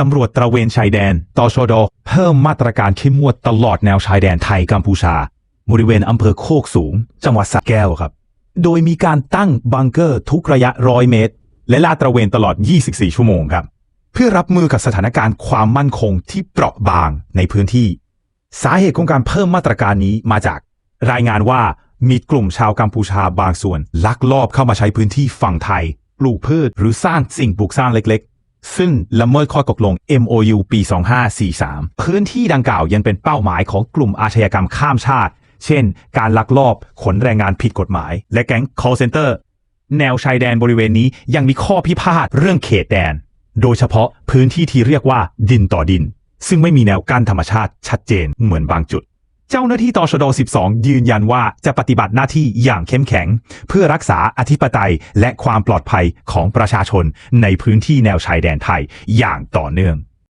ตำรวจตระเวนชายแดน ตชด เพิ่มมาตรการเข้มงวดตลอดแนวชายแดนไทยกัมพูชา บริเวณอำเภอโคกสูง จังหวัดสระแก้วครับ โดยมีการตั้งบังเกอร์ทุกระยะร้อยเมตร และลาดตระเวนตลอด 24 ชั่วโมงครับ เพื่อรับมือกับสถานการณ์ความมั่นคงที่เปราะบางในพื้นที่ สาเหตุของการเพิ่มมาตรการนี้มาจาก รายงานว่ามีกลุ่มชาวกัมพูชาบางส่วน ลักลอบเข้ามาใช้พื้นที่ฝั่งไทย ปลูกพืชหรือสร้างสิ่งปลูกสร้างเล็ก ซึ่งละเมิดข้อตกลง MOU ปี 2543 พื้นที่ดังกล่าวยังเป็นเป้าหมายของกลุ่มอาชญากรรมข้ามชาติ เช่น การลักลอบขนแรงงานผิดกฎหมาย และแก๊ง call center แนวชายแดนบริเวณนี้ยังมีข้อพิพาทเรื่องเขตแดน โดยเฉพาะพื้นที่ที่เรียกว่าดินต่อดิน ซึ่งไม่มีแนวกั้นธรรมชาติชัดเจนเหมือนบางจุด เจ้าหน้าที่ตชด 12 ยืนยันว่าจะปฏิบัติหน้าที่อย่างเข้มแข็ง เพื่อรักษาอธิปไตยและความปลอดภัยของประชาชนในพื้นที่แนวชายแดนไทยอย่างต่อเนื่อง